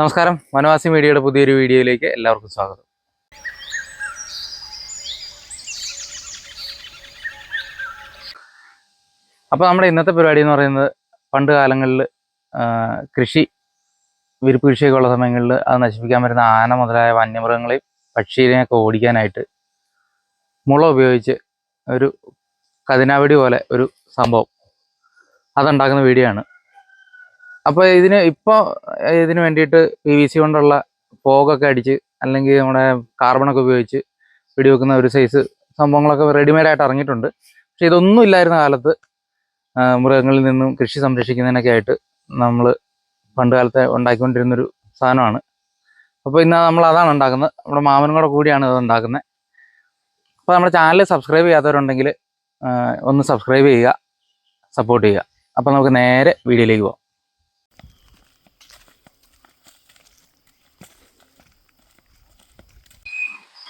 നമസ്കാരം. വനവാസി മീഡിയയുടെ പുതിയൊരു വീഡിയോയിലേക്ക് എല്ലാവർക്കും സ്വാഗതം. അപ്പോൾ നമ്മുടെ ഇന്നത്തെ പരിപാടി എന്ന് പറയുന്നത് പണ്ട് കാലങ്ങളിൽ കൃഷി വിരിപ്പ് കൃഷിയൊക്കെ ഉള്ള സമയങ്ങളിൽ അത് നശിപ്പിക്കാൻ വരുന്ന ആന മുതലായ വന്യമൃഗങ്ങളെയും പക്ഷീനെയൊക്കെ ഓടിക്കാനായിട്ട് മുള ഉപയോഗിച്ച് ഒരു കതിനാവടി പോലെ ഒരു സംഭവം അതുണ്ടാക്കുന്ന വീഡിയോ ആണ്. അപ്പോൾ ഇതിന് ഇപ്പോൾ ഇതിന് വേണ്ടിയിട്ട് പി വി സി കൊണ്ടുള്ള പോകൊക്കെ അടിച്ച് അല്ലെങ്കിൽ നമ്മുടെ കാർബണൊക്കെ ഉപയോഗിച്ച് വെടിവെക്കുന്ന ഒരു സൈസ് സംഭവങ്ങളൊക്കെ റെഡിമെയ്ഡ് ആയിട്ട് ഇറങ്ങിയിട്ടുണ്ട്. പക്ഷെ ഇതൊന്നും ഇല്ലായിരുന്ന കാലത്ത് മൃഗങ്ങളിൽ നിന്നും കൃഷി സംരക്ഷിക്കുന്നതിനൊക്കെ ആയിട്ട് നമ്മൾ പണ്ട് കാലത്തെ ഉണ്ടാക്കിക്കൊണ്ടിരുന്നൊരു സാധനമാണ്. അപ്പോൾ ഇന്ന് നമ്മൾ അതാണ് ഉണ്ടാക്കുന്നത്. നമ്മുടെ മാമനും കൂടെ കൂടിയാണ് ഇത് ഉണ്ടാക്കുന്നത്. അപ്പോൾ നമ്മുടെ ചാനൽ സബ്സ്ക്രൈബ് ചെയ്യാത്തവരുണ്ടെങ്കിൽ ഒന്ന് സബ്സ്ക്രൈബ് ചെയ്യുക സപ്പോർട്ട് ചെയ്യുക. അപ്പോൾ നമുക്ക് നേരെ വീഡിയോയിലേക്ക് പോകാം.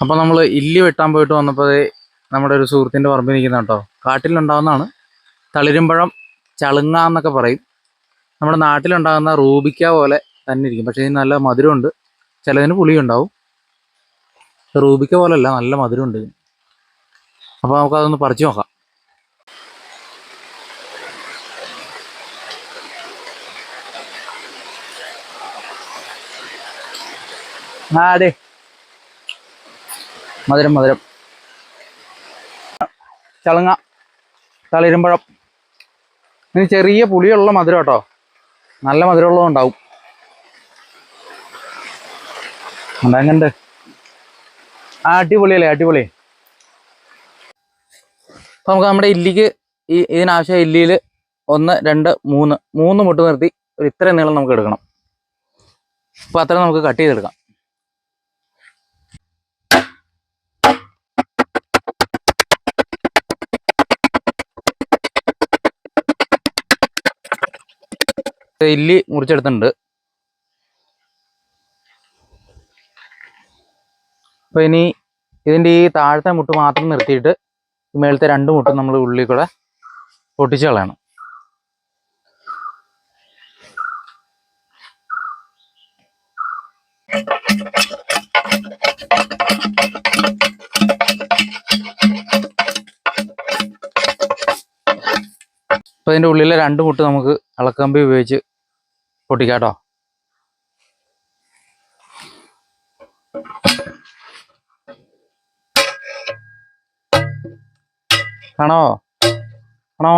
അപ്പോൾ നമ്മൾ ഇല്ലി വെട്ടാൻ പോയിട്ട് വന്നപ്പോൾ നമ്മുടെ ഒരു സുഹൃത്തിന്റെ പറമ്പിൽ നിൽക്കുന്ന കേട്ടോ. കാട്ടിലുണ്ടാകുന്നതാണ് തളിരുമ്പഴം ചളുങ്ങ എന്നൊക്കെ പറയും. നമ്മുടെ നാട്ടിലുണ്ടാകുന്ന റൂബിക്ക പോലെ തന്നെ ഇരിക്കും. പക്ഷേ ഇതിന് നല്ല മധുരമുണ്ട്. ചിലതിന് പുളിയുണ്ടാവും. റൂബിക്ക പോലല്ല നല്ല മധുരമുണ്ട് ഇതിന്. അപ്പോൾ നമുക്കതൊന്ന് പറിച്ചു നോക്കാം. ആ അതെ. മധുരം മധുരം. ചളങ്ങ തളിരുമ്പഴം. ഇനി ചെറിയ പുളിയുള്ള മധുരം കേട്ടോ. നല്ല മധുരമുള്ളതും ഉണ്ടാവും. അതങ്ങണ്ട് ആ അടിപൊളിയല്ലേ അടിപൊളി. അപ്പോൾ നമുക്ക് നമ്മുടെ ഇല്ലിക്ക് ഈ ഇതിനാവശ്യം ഇല്ലിയിൽ ഒന്ന് രണ്ട് മൂന്ന് മൂന്ന് മുട്ട് നിർത്തി ഒരു ഇത്രയും നീളം നമുക്ക് എടുക്കണം. അപ്പോൾ അത്ര നമുക്ക് കട്ട് ചെയ്തെടുക്കാം. ഇല്ലി മുറിച്ചെടുത്തിട്ടുണ്ട്. അപ്പോൾ ഇനി ഇതിന്റെ ഈ താഴത്തെ മുട്ട് മാത്രം നിർത്തിയിട്ട് മേളത്തെ രണ്ട് മുട്ടും നമ്മൾ ഉള്ളിൽ കൂടെ പൊട്ടിച്ച് കളയണം. അപ്പോൾ ഇതിന്റെ ഉള്ളിലെ രണ്ട് മുട്ട് നമുക്ക് അളക്കമ്പി ഉപയോഗിച്ച് പൊട്ടിക്കാം കേട്ടോ കാണോ കാണോ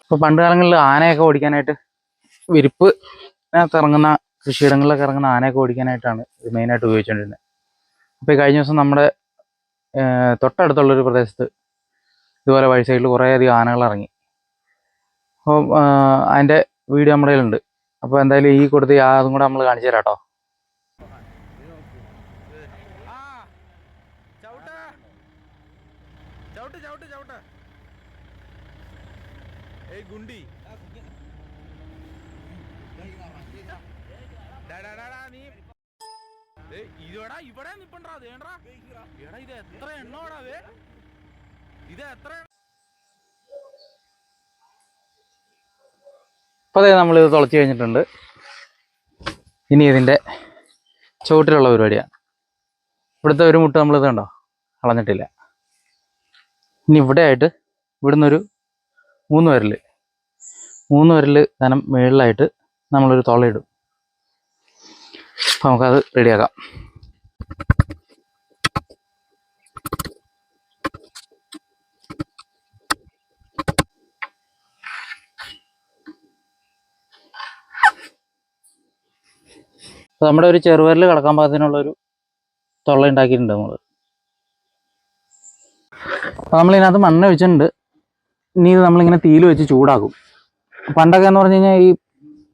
ഇപ്പോൾ പണ്ട് കാലങ്ങളിൽ ആനയൊക്കെ ഓടിക്കാനായിട്ട് വിരിപ്പ് അതിനകത്ത് ഇറങ്ങുന്ന കൃഷിയിടങ്ങളിലൊക്കെ ഇറങ്ങുന്ന ആനയൊക്കെ ഓടിക്കാനായിട്ടാണ് ഇത് മെയിനായിട്ട് ഉപയോഗിച്ചുകൊണ്ടിരുന്നത് അപ്പോൾ ഈ കഴിഞ്ഞ ദിവസം നമ്മുടെ തൊട്ടടുത്തുള്ളൊരു പ്രദേശത്ത് ഇതുപോലെ വഴി സൈഡിൽ കുറേയധികം ആനകൾ ഇറങ്ങി. അപ്പോൾ അതിന്റെ വീഡിയോ നമ്മുടെ കയ്യിലുണ്ട്. അപ്പോൾ എന്തായാലും ഈ കൊടുത്ത് അതും കൂടെ നമ്മൾ കാണിച്ചു തരാം കേട്ടോ ചവിട്ട് ചവിട്ട് ചവിട്ട്. ഏയ് ഗുണ്ടി. നീ. ഇവിടെ നിപ്പണ്ടാ അതേണ്ടാ എടാ. ഇത് എത്ര എണ്ണോടാ വേ ഇത് എത്ര അപ്പോൾ അതെ നമ്മളിത് തുളച്ച് കഴിഞ്ഞിട്ടുണ്ട്. ഇനി ഇതിന്റെ ചുവട്ടിലുള്ള പരിപാടിയാണ് ഇവിടുത്തെ ഒരു മുട്ട് നമ്മളിത് കണ്ടോ? അളഞ്ഞിട്ടില്ല. ഇനി ഇവിടെ ആയിട്ട് ഇവിടുന്ന് ഒരു മൂന്ന് വരൽ മൂന്ന് വരൽ കനം മുകളിലായിട്ട് നമ്മളൊരു തുളയിടും. അപ്പോൾ നമുക്കത് റെഡിയാക്കാം. നമ്മുടെ ഒരു ചെറുവിരൽ കിടക്കാൻ പാകത്തിനുള്ള ഒരു തൊള്ള ഉണ്ടാക്കിയിട്ടുണ്ട് നമ്മൾ അപ്പോൾ നമ്മളിതിനകത്ത് മണ്ണ് വെച്ചിട്ടുണ്ട് ഇനി ഇത് നമ്മളിങ്ങനെ തീയിൽ വെച്ച് ചൂടാക്കും. പണ്ടൊക്കെ എന്ന് പറഞ്ഞു കഴിഞ്ഞാൽ ഈ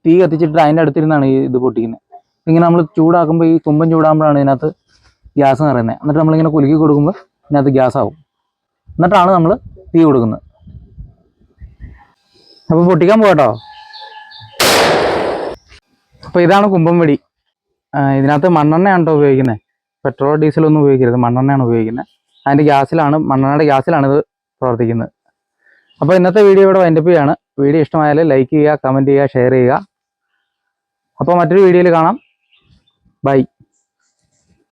തീ കത്തിച്ചിട്ട് അതിന്റെ അടുത്തിരുന്നാണ് ഈ ഇത് പൊട്ടിക്കുന്നത് ഇങ്ങനെ നമ്മൾ ചൂടാക്കുമ്പോൾ ഈ തുമ്പൻ ചൂടാകുമ്പോഴാണ് ഇതിനകത്ത് ഗ്യാസ് നിറയുന്നത് എന്നിട്ട് നമ്മളിങ്ങനെ കുലുക്കി കൊടുക്കുമ്പോൾ ഇതിനകത്ത് ഗ്യാസ് ആവും എന്നിട്ടാണ് നമ്മൾ തീ കൊടുക്കുന്നത് അപ്പോൾ പൊട്ടിക്കാൻ പോകട്ടോ അപ്പോൾ ഇതാണ് കുമ്പം വെടി. ഇതിനകത്ത് മണ്ണെണ്ണയാണ് കേട്ടോ ഉപയോഗിക്കുന്നത് പെട്രോൾ ഡീസലൊന്നും ഉപയോഗിക്കരുത്. മണ്ണെണ്ണയാണ് ഉപയോഗിക്കുന്നത് അതിന്റെ ഗ്യാസിലാണ് മണ്ണെണ്ണയുടെ ഗ്യാസിലാണ് ഇത് പ്രവർത്തിക്കുന്നത് അപ്പോൾ ഇന്നത്തെ വീഡിയോ ഇവിടെ വൈൻഡപ്പ് ചെയ്യാണ്. വീഡിയോ ഇഷ്ടമായാൽ ലൈക്ക് ചെയ്യുക കമന്റ് ചെയ്യുക ഷെയർ ചെയ്യുക. അപ്പോൾ മറ്റൊരു വീഡിയോയിൽ കാണാം. ബൈ.